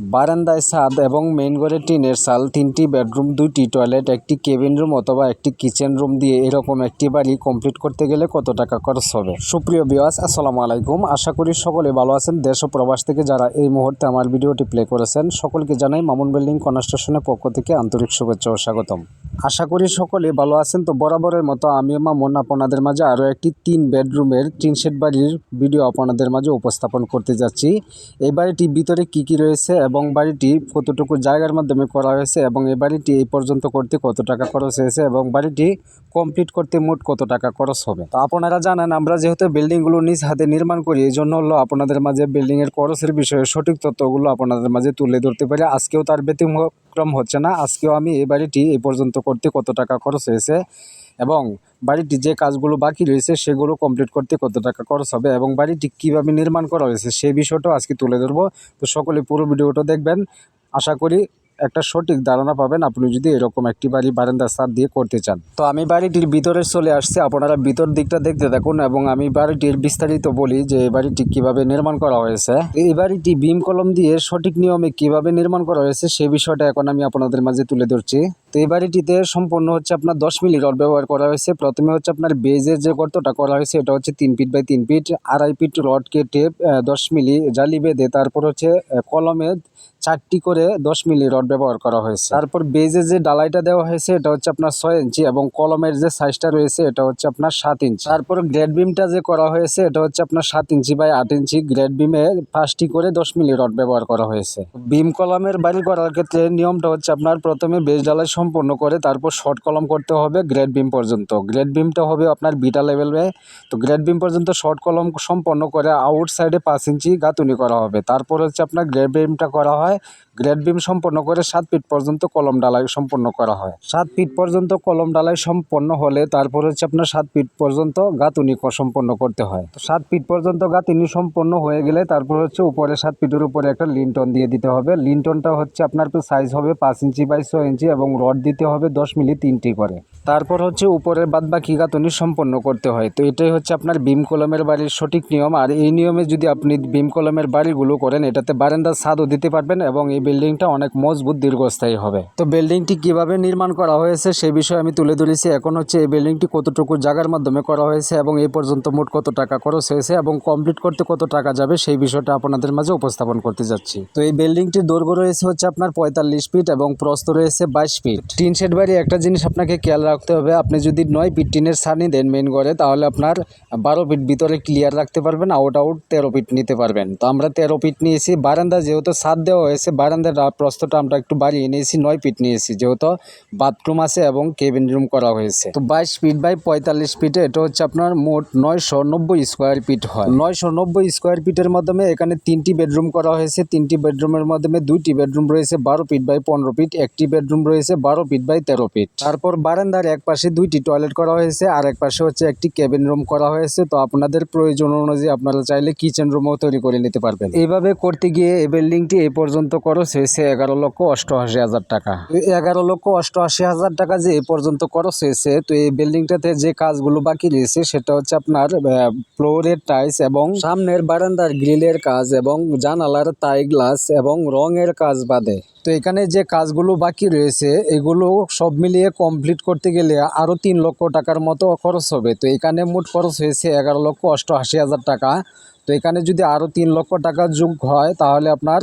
বারান্দায় ছাদ এবং মেইন ঘরে টিনের সাল তিনটি বেডরুম দুইটি টয়লেট একটি কেবিন রুম অথবা একটি কিচেন রুম দিয়ে এরকম একটি বাড়ি কমপ্লিট করতে গেলে কত টাকা খরচ হবে? সুপ্রিয় বিওয়াস আসসালাম আলাইকুম। আশা করি সকলে ভালো আছেন। দেশ ও প্রবাস থেকে যারা এই মুহূর্তে আমার ভিডিওটি প্লে করেছেন, সকলকে জানাই মামুন বিল্ডিং কনস্ট্রাকশনের পক্ষ থেকে আন্তরিক শুভেচ্ছা ও স্বাগতম। আশা করি সকলে ভালো আছেন। তো বরাবরের মতো আমি মামুন আপনাদের মাঝে আরও একটি তিন বেডরুমের, তিন শেড বাড়ির ভিডিও আপনাদের মাঝে উপস্থাপন করতে যাচ্ছি। এই বাড়িটির ভিতরে কি কি রয়েছে এবং বাড়িটি কতটুকু জায়গার মাধ্যমে করা হয়েছে এবং এই বাড়িটি এই পর্যন্ত করতে কত টাকা খরচ হয়েছে এবং বাড়িটি কমপ্লিট করতে মোট কত টাকা খরচ হবে? তো আপনারা জানেন, আমরা যেহেতু বিল্ডিংগুলো নিজ হাতে নির্মাণ করি, এই জন্য হলো আপনাদের মাঝে বিল্ডিংয়ের খরচের বিষয়ে সঠিক তথ্যগুলো আপনাদের মাঝে তুলে ধরতে পারি। আজকেও তার ব্যতিক্রম হচ্ছে না, আজকেও আমি এই বাড়িটি এই পর্যন্ত করতে কত টাকা খরচ হয়েছে এবং বাড়িটি যে কাজগুলো বাকি রয়েছে সেগুলো কমপ্লিট করতে কত টাকা খরচ হবে এবং বাড়িটি কীভাবে নির্মাণ করা হয়েছে সেই বিষয়টাও আজকে তুলে ধরবো। তো সকলে পুরো ভিডিওটা দেখবেন। আশা করি একটা সঠিক ধারণা পাবেন। আপনি যদি এরকম একটি বাড়ি বারান্দার সাদ দিয়ে করতে চান। তো আমি বাড়িটির ভিতরে চলে আসছি। আপনারা ভিতর দিকটা দেখতে থাকুন এবং আমি বাড়িটির বিস্তারিত বলি যে এই বাড়িটি কীভাবে নির্মাণ করা হয়েছে। এই বাড়িটি ভীম কলম দিয়ে সঠিক নিয়মে কীভাবে নির্মাণ করা হয়েছে সেই বিষয়টা এখন আমি আপনাদের মাঝে তুলে ধরছি। তো এই বাড়িটিতে সম্পূর্ণ হচ্ছে আপনার দশ মিলি রড ব্যবহার করা হয়েছে। প্রথমে হচ্ছে আপনার বেজের যে গর্তটা করা হয়েছে, এটা হচ্ছে তিন ফিট বাই তিন ফিট, আড়াই ফিট রড কেটে দশ মিলি জালি বেঁধে তারপর হচ্ছে কলমে চারটি করে দশ মিলি রড ব্যবহার করা হয়েছে। তারপর বেজে যে ডালাইটা দেওয়া হয়েছে, এটা হচ্ছে আপনার ছয় ইঞ্চি এবং কলমের যে সাইজটা রয়েছে, এটা হচ্ছে আপনার সাত ইঞ্চি। তারপর গ্রেড বিমটা যে করা হয়েছে, এটা হচ্ছে আপনার সাত ইঞ্চি বাই আট ইঞ্চি। গ্রেড বিমে পাঁচটি করে দশ মিলি রড ব্যবহার করা হয়েছে। বিম কলমের বাড়ি করার ক্ষেত্রে নিয়মটা হচ্ছে আপনার প্রথমে বেজ ডালাই সম্পূর্ণ করে তারপর শর্ট কলম করতে হবে গ্রেড বিম পর্যন্ত। গ্রেড বিমটা হবে আপনার বিটা লেভেলে তো গ্রেড বিম পর্যন্ত শর্ট কলম সম্পন্ন করে আউট সাইডে পাঁচ ইঞ্চি গাঁথুনি করা হবে। তারপর হচ্ছে আপনার গ্রেড বিমটা করা হয়। গ্রেড বিম সম্পন্ন করে সাত ফিট পর্যন্ত কলম ডালাই সম্পন্ন করা হয়। সাত ফিট পর্যন্ত কলম ডালাই সম্পন্ন হলে তারপর হচ্ছে আপনার সাত ফিট পর্যন্ত গাঁথুনি সম্পন্ন করতে হয়। তো সাত ফিট পর্যন্ত গাঁথুনি সম্পন্ন হয়ে গেলে তারপর হচ্ছে উপরে সাত ফিটের উপরে একটা লিন্টন দিয়ে দিতে হবে। লিন্টনটা হচ্ছে আপনার সাইজ হবে পাঁচ ইঞ্চি বাই ছয় ইঞ্চি এবং রড দিতে হবে দশ মিলি তিনটি করে। তারপর হচ্ছে উপরের বাদ বাকি গাঁথুনি সম্পন্ন করতে হয়। তো এটাই হচ্ছে আপনার বিম কলমের বাড়ির সঠিক নিয়ম। আর এই নিয়মে যদি আপনি বিম কলমের বাড়িগুলো করেন, এটাতে বারান্দার ছাদও দিতে পারবেন এবং এই বিল্ডিংটা অনেক মজবুত দীর্ঘস্থায়ী হবে। তো বিল্ডিংটি কীভাবে নির্মাণ করা হয়েছে সেই বিষয়ে আমি তুলে ধরেছি। এখন হচ্ছে এই বিল্ডিংটি কতটুকু জায়গার মাধ্যমে করা হয়েছে এবং এই পর্যন্ত মোট কত টাকা খরচ হয়েছে এবং কমপ্লিট করতে কত টাকা যাবে সেই বিষয়টা আপনাদের মাঝে উপস্থাপন করতে যাচ্ছি। তো এই বিল্ডিংটির দৈর্ঘ্য রয়েছে হচ্ছে আপনার পঁয়তাল্লিশ ফিট এবং প্রস্ত রয়েছে বাইশ ফিট। টিন শেড বাড়ি একটা জিনিস আপনাকে খেয়াল রাখতে হবে। আপনি যদি নয় ফিট টিনের সানি দেন মেন ঘরে তাহলে আপনার বারো ফিট ভিতরে ক্লিয়ার রাখতে পারবেন আউট আউট তেরো ফিট নিতে পারবেন। তো আমরা তেরো ফিট নিয়েছি, বারান্দা যেহেতু সাত দেওয়া হয়েছে, বারান্দার প্রস্থটা আমরা একটু বাড়িয়ে নিয়েছি, নয় ফিট নিয়েছি, যেহেতু বাথরুম আছে এবং কেবিন রুম করা হয়েছে। তো বাইশ ফিট বাই পঁয়তাল্লিশ ফিটে, এটা হচ্ছে আপনার মোট নয়শো নব্বই স্কোয়ার ফিট হয়। নয়শো নব্বই স্কোয়ার ফিটের মাধ্যমে এখানে তিনটি বেডরুম করা হয়েছে। তিনটি বেডরুমের মাধ্যমে দুইটি বেডরুম রয়েছে, বারো ফিট বাই পনেরো ফিট, একটি বেডরুম রয়েছে বারো ফিট বাই তেরো ফিট তারপর বারান্দার এক পাশে দুইটি টয়লেট করা হয়েছে, আর এক পাশে হচ্ছে একটি কেবিন রুম করা হয়েছে। তো আপনাদের প্রয়োজন অনুযায়ী আপনারা চাইলে কিচেন রুমও তৈরি করে নিতে পারবেন। এইভাবে করতে গিয়ে এই বিল্ডিংটি এই পর্যন্ত খরচ হয়েছে এগারো লক্ষ অষ্টআশি হাজার টাকা। এগারো লক্ষ অষ্টআশি হাজার টাকা যে এ পর্যন্ত খরচ হয়েছে, তো এই বিল্ডিংটাতে যে কাজগুলো বাকি রয়েছে, সেটা হচ্ছে আপনার ফ্লোরের টাইলস এবং সামনের বারান্দার গ্রিলের কাজ এবং জানালার তাই গ্লাস এবং রঙের কাজ বাদে। তো এখানে যে কাজগুলো বাকি রয়েছে, এগুলো সব মিলিয়ে কমপ্লিট করতে গেলে আরও তিন লক্ষ টাকার মতো খরচ হবে। তো এখানে মোট খরচ হয়েছে এগারো লক্ষ অষ্টআশি হাজার টাকা। তো এখানে যদি আরও তিন লক্ষ টাকা যোগ হয়, তাহলে আপনার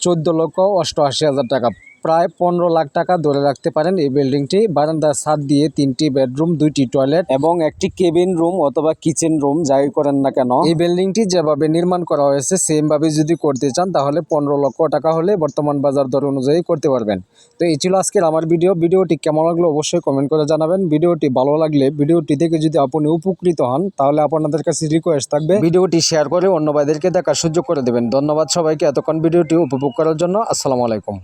চোদ্দ লক্ষ অষ্টআশি হাজার টাকা প্রায় পনেরো লাখ টাকা ধরে রাখতে পারেন এই বিল্ডিংটি। বারান্দার ছাদ দিয়ে তিনটি বেডরুম, দুইটি টয়লেট এবং একটি কেবিন রুম অথবা কিচেন রুম, যাই করেন না কেন। এই বিল্ডিংটি যেভাবে নির্মাণ করা হয়েছে সেম ভাবে যদি করতে চান, তাহলে পনেরো লক্ষ টাকা হলে বর্তমান বাজার দর অনুযায়ী করতে পারবেন। তো এই ছিল আজকের আমার ভিডিও। ভিডিওটি কেমন লাগল অবশ্যই কমেন্ট করে জানাবেন। ভিডিওটি ভালো লাগলে ভিডিওটি দেখে যদি আপনি উপকৃত হন, তাহলে আপনাদের কাছে রিকোয়েস্ট থাকবে ভিডিওটি শেয়ার করে অন্য ভাইদেরকে দেখার সুযোগ করে দেবেন। ধন্যবাদ সবাইকে। এতক্ষণ ভিডিওটি উপভোগ করার জন্য আসসালামু আলাইকুম।